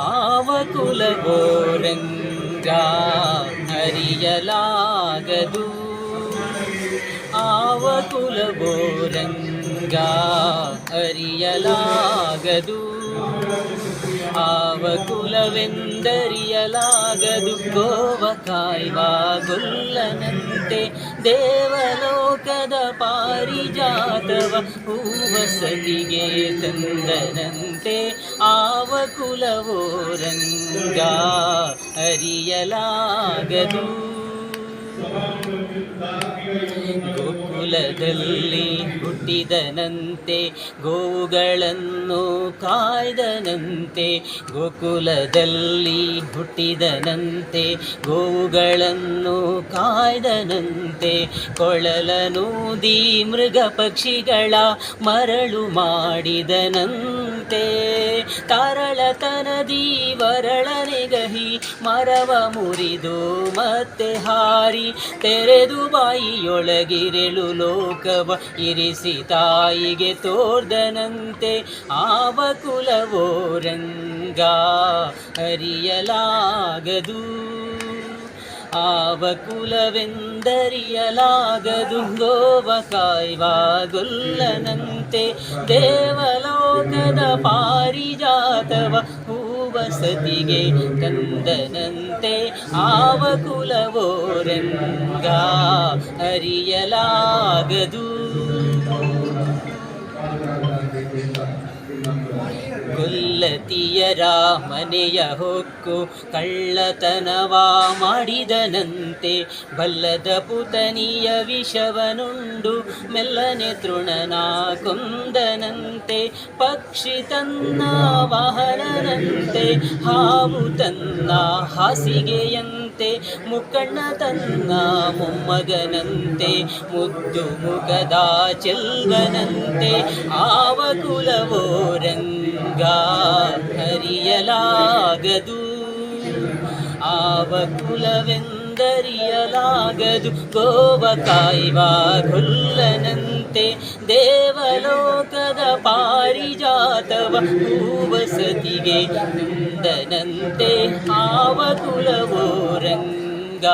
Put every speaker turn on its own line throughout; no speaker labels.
ఆవకుల ఘోరంగా హరియలాగదు. ఆవకుల ఘోరంగా హరియలాగదు. ರಂಗ ಅರಿಯಲಾಗದು ಆವ ಕುಲವೆಂದರಿಯಲಾಗದು ಗೋವ ಕಾಯ್ವ ಗೊಲ್ಲನಂತೆ ದೇವಲೋಕದ ಪಾರಿಜಾತವ ಹೂವ ಸತಿಗೆ ತಂದನಂತೆ ಆವ ಕುಲವೋ ರಂಗ ಅರಿಯಲಾಗದು ಗೋಕುಲದಲ್ಲಿ ಹುಟ್ಟಿದನಂತೆ ಗೋವುಗಳನ್ನು ಕಾಯ್ದನಂತೆ ಗೋಕುಲದಲ್ಲಿ ಹುಟ್ಟಿದನಂತೆ ಗೋವುಗಳನ್ನು ಕಾಯ್ದನಂತೆ ಕೊಳಲನೂದಿ ಮೃಗ ಪಕ್ಷಿಗಳ ಮರಳು ಮಾಡಿದನಂತೆ. ತಾರಳತನದಿ ವರಳನೆಗಹಿ ಮರವ ಮುರಿದು ಮತ್ತೆ ಹಾರಿ ತೆರೆದು ಬಾಯಿಯೊಳಗಿರೆಳು ಲೋಕವ ಇರಿಸಿ ತಾಯಿಗೆ ತೋರ್ದನಂತೆ ಆವ ಕುಲವೋ ರಂಗ ಅರಿಯಲಾಗದು ಆವ ಕುಲವೆಂದರಿಯಲಾಗದು ಗೋವ ಕಾಯ್ವ ಗೊಲ್ಲನಂತೆ ದೇವಲೋಕದ ಪಾರಿಜಾತವ ಹೂವ ಸತಿಗೆ ತಂದನಂತೆ ಆವ ಕುಲವೋ ರಂಗ ಅರಿಯಲಾಗದು ಗೊಲ್ಲತಿಯರ ಮನೆಯ ಹೊಕ್ಕು ಕಳ್ಳತನವ ಮಾಡಿದನಂತೆ. ಬಲ್ಲದ ಪುತನಿಯ ವಿಷವನುಂಡು ಮೆಲ್ಲನೆ ತೃಣನ ಕೊಂದನಂತೆ. ಪಕ್ಷಿ ತನ್ನ ವಾಹನನಂತೆ, ಹಾವು ತನ್ನ ಹಾಸಿಗೆಯಂತೆ. ಮುಕ್ಕಣ್ಣ ತನ್ನ ಮೊಮ್ಮಗನಂತೆ, ಮುದ್ದು ಮುಖದ ಚೆಲ್ವನಂತೆ. ಆವ ಕುಲವೋ ರಂಗ ಹರಿಯಲಾಗದು ಆವ ಕುಲವೆಂದರಿಯಲಾಗದು ಗೋವ ಕಾಯ್ವ ಗೊಲ್ಲನಂತೆ ದೇವಲೋಕದ ಪಾರಿಜಾತವ ಹೂವ ಸತಿಗೆ ನಂದನಂತೆ ಆವ ಕುಲವೋ ರಂಗ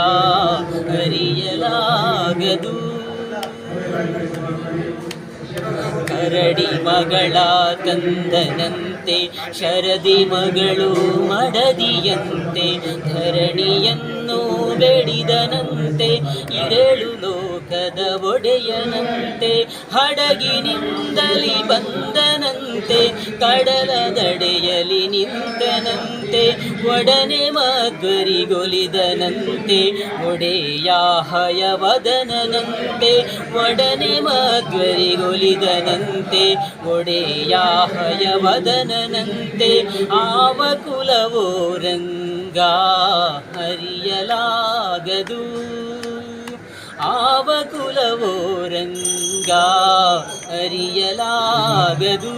ಅರಿಯಲಾಗದು ಕರಡಿ ಮಗಳ ತಂದನಂತೆ ಶರದಿ ಮಗಳು ಮಡದಿಯಂತೆ ಧರಣಿಯನ್ನು ಬೇಡಿದನಂತೆ ಇರಳು ಲೋಕದ ಒಡೆಯನಂತೆ ಹಡಗಿನಿಂದಲಿ ಬಂದನಂತೆ, ಕಡಲ ದಡೆಯಲಿ ನಿಂತನಂತೆ, ಒಡನೆ ಮಧ್ವರಿಗೊಲಿದನಂತೆ ಒಡೆಯ ಹಯವದನಂತೆ ಒಡನೆ ಮಧ್ವರಿಗೊಲಿದನಂತೆ ಒಡೆಯ ಹಯವದನಂತೆ ಆವ ಕುಲವೋ ರಂಗ ಹರಿಯಲಾಗದು. పాపకుల ఓరంగా అరియలాగదు